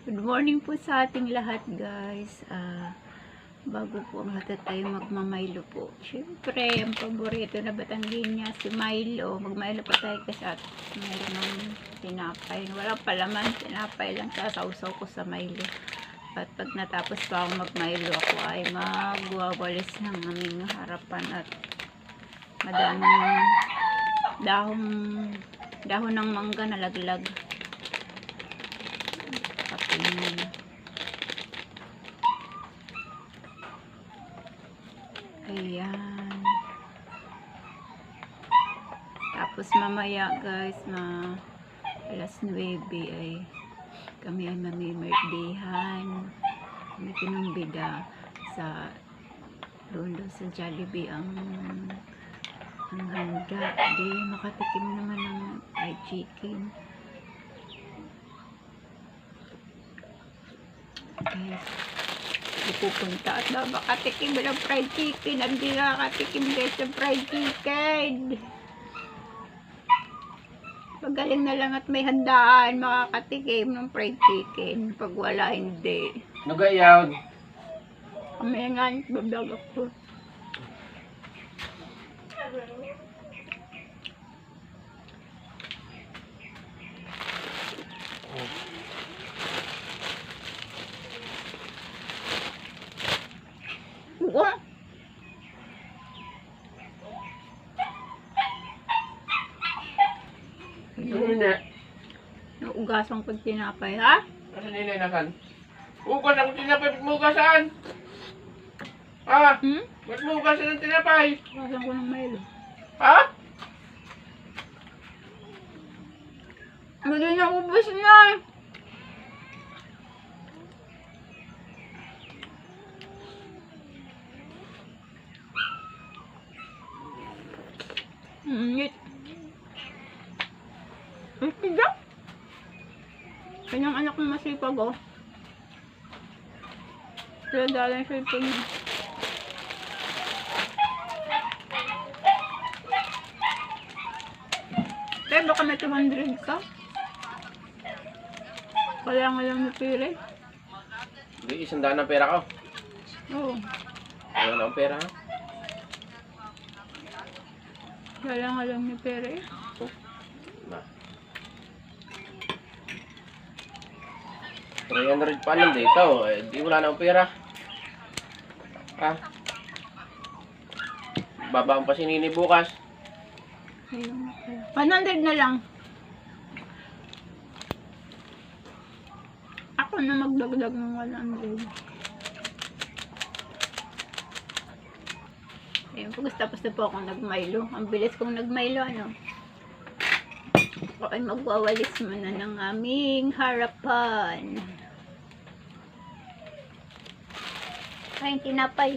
Good morning po sa ating lahat guys. Ah, bago po ang lahat tayo magmamaylo po. Siyempre, ang paborito na Batanggin niya, si Milo. Magmaylo pa tayo kasi at mayroon ng tinapay. Wala palaman, tinapay lang sasawsaw ko sa Milo. At pag natapos pa ako magmaylo, ako ay magwawalis ng aming harapan at madaming dahon dahon ng mangga na laglag. Kapin. Ayan. Tapos mamaya guys, ma alas 9 ay kami ay mamimerdayhan. Kami kinumbida sa doon doon sa Jollibee ang ang handa. Di makatikim naman ng fried chicken. Guys, di pupunta at makatikim ng fried chicken. At di nakatikim guys ng fried chicken. Magaling na lang at may handaan makakatikim ng fried chicken. Pag wala, hindi. Nagayaw. Kami nga, bablog ako. Oo. Ano na? Naugasan ko tinapay, ha? Ano nila nakan? Ugas ang tinapay, ba't mo ugasan? Ha? Hmm? Ba't mo ugasan ang tinapay? Ugasan ko ng Milo. Ha? Hindi na ubos na. Ingit. Ang tiga. Kanyang anak ng masipag, oh. Kaya dala yung cellphone niya. Kaya baka may 200 ka? Kaya nga lang ni Pire. Hindi, isang daan ng pera ko. Oo. Wala na akong pera ha? Kaya nga lang ni Pire. Na. 300 pa lang dito. Eh, di wala na pera. Ha? Babaan pa si Nini bukas. Ayun na pala. 100 na lang. Ako na magdagdag ng 100. Ayun po, tapos na po akong nagmaylo. Ang bilis kong nagmaylo, ano. Ako ay magwawalis muna ng aming harapan. Ay, tinapay.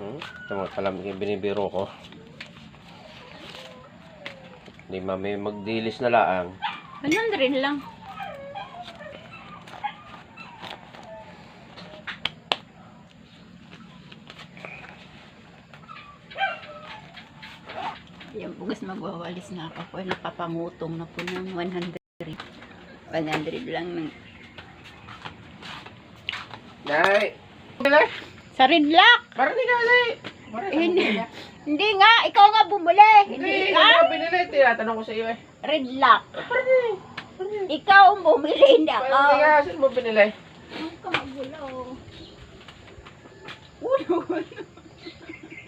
Hmm? Ito mo, palam yung binibiro ko. Hindi mami magdilis na laang. 100 lang. Bugas magwawalis na ako. Ako ay napapangutong na po ng 100. 100 lang. ng- Nay! Sa red lock! Parang hindi ka ali! Parang Eh, Hindi, hindi nga, ikaw nga bumuli. Hindi Hindi, ka? hindi ka binili. Tinatanong ko sa iyo eh. Red lock. Parang hindi. Parang hindi. Ikaw ang bumili, hindi ako. Parang hindi ka. Saan mo binili? Ang kamagulaw. Ulo.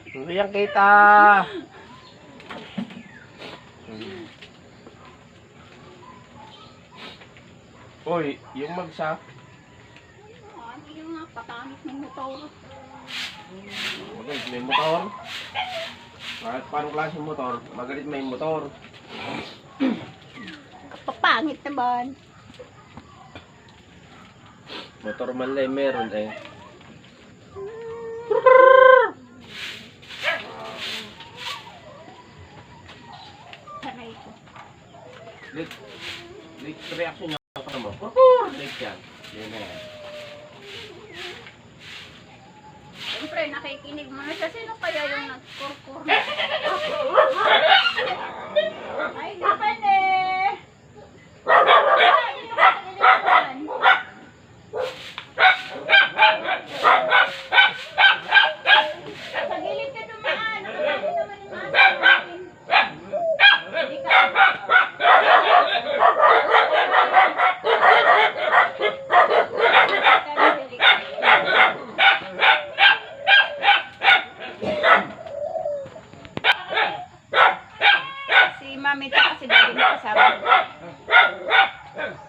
Hindi yan kita. Uy, yung magsa. Ano yung nga, patangit ng motor. Magalit may motor. Kahit paano klase motor, magalit may motor. Papangit naman. Motor man lang meron eh. Sanay ko. Lit, lit reaction ako mo. Lit yan. Yan na yan. Siyempre, nakikinig mo na siya. Sino kaya yung nagkurkur? Ay, napanin! si daddy mo kasama mo.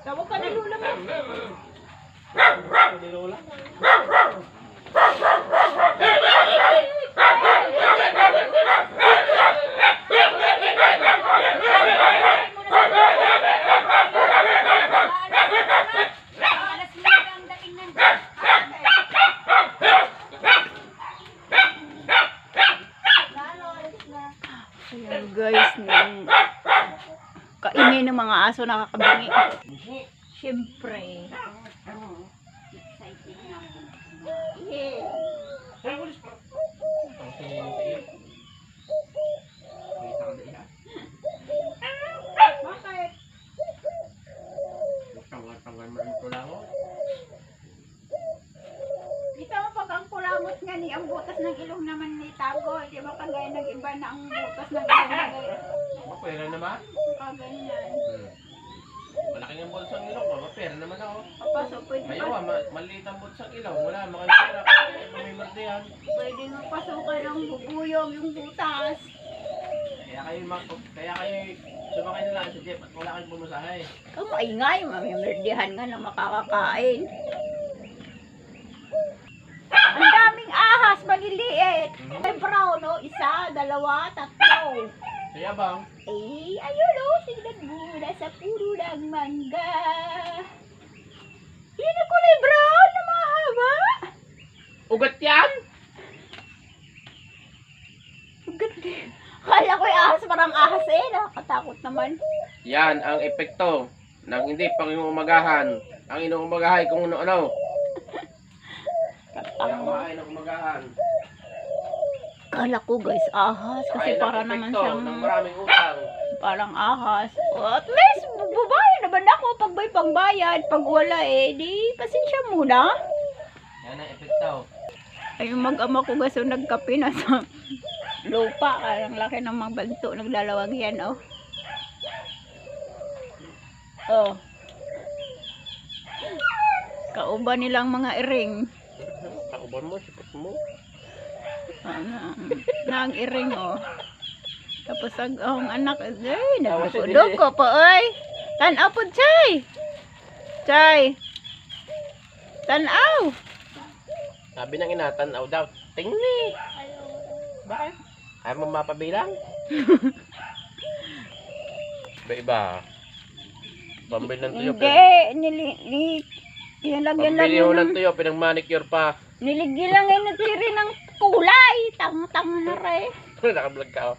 Tawag ka na lula mo. Ng guys, nung kaingay ng mga aso nakakabingi. Siyempre. Exciting na. Ng ilong naman ni Tago, di ba kagaya ng iba na ang butas ng ilong na gaya. Mapera naman. Kaganyan. Hmm. Malaki ng bulsang mo. Mapera naman ako. Papasok, pwede Ayaw pa. ah, ma maliit ang bulsang ilaw. Wala, makapira. May martihan. Pwede mo pasukan ng bubuyog yung butas. Kaya kayo, kaya kayo sumakay na lang sa jeep at wala kayong bumasahe. Kamaingay, mamimerdihan nga na makakakain. Ang daming ahas, maliliit. Ay, brown, no? Isa, dalawa, tatlo. Kaya bang, Eh, ayun, oh, tignan mo, nasa puro ng mangga. Yan ang kulay brown na mahaba. ugat yan! Agad Kala ko yung ahas, parang ahas eh. Nakakatakot naman. Yan ang epekto ng hindi pang umagahan. Ang inuumagahay kung ano-ano. Kaya Ang, kumain ng umagahan. Kala ko guys, ahas. Kasi para naman siyang... ng maraming utang. Parang ahas. O, at least, babae naman ako pag may pangbayad. Pag wala eh, di, pasensya muna. Yan ang epekto. Ay, yung mag-ama ko gaso nagkape na sa lupa. Ang laki ng mga banto. Naglalawag yan, oh. Oh. Kauban nilang mga iring. Kauban mo, sipot mo. Ah, na, na ang iring, oh. Tapos ang, ang anak, ay, Tawa si nagdukod ko pa, oy. Tanaw po, Chay. Chay. Tanaw. Sabi ng ina, tanaw daw. Tingni. Bakit? Ayaw mo mapabilang? Iba-iba. Pambili ng tuyo. Hindi, nili, ni, nilagyan lang yun ng ng, tuyo, pinang-manicure pa. niligyan lang yun ng tiri ng kulay. Tang-tang na rin. Nakablog ka oh.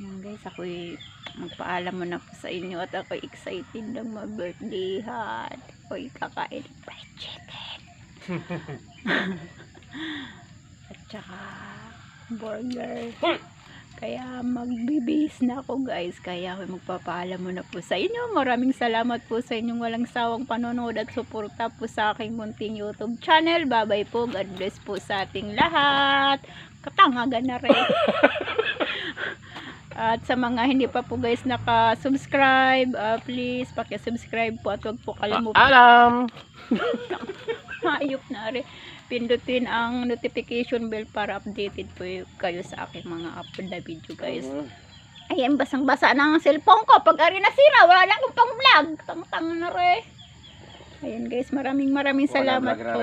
Yan guys, ako'y magpaalam mo na po sa inyo at ako'y excited ng mag-birthdayhan. Ako'y kakain fried chicken. at saka burger. Kaya magbibihis na ako guys. Kaya ako'y magpapaalam mo na po sa inyo. Maraming salamat po sa inyong walang sawang panonood at suporta po sa aking munting YouTube channel. Bye-bye po. God bless po sa ating lahat. Katangagan na rin. At sa mga hindi pa po guys naka-subscribe, ah, please paki-subscribe po at huwag po kalimutan Alam! hayop na rin. Pindutin ang notification bell para updated po kayo sa aking mga upload na video guys. Ayan, basang-basa na ang cellphone ko. Pag ari nasira, wala na akong pang vlog. Tang-tang na rin. Ayan guys, maraming maraming salamat po.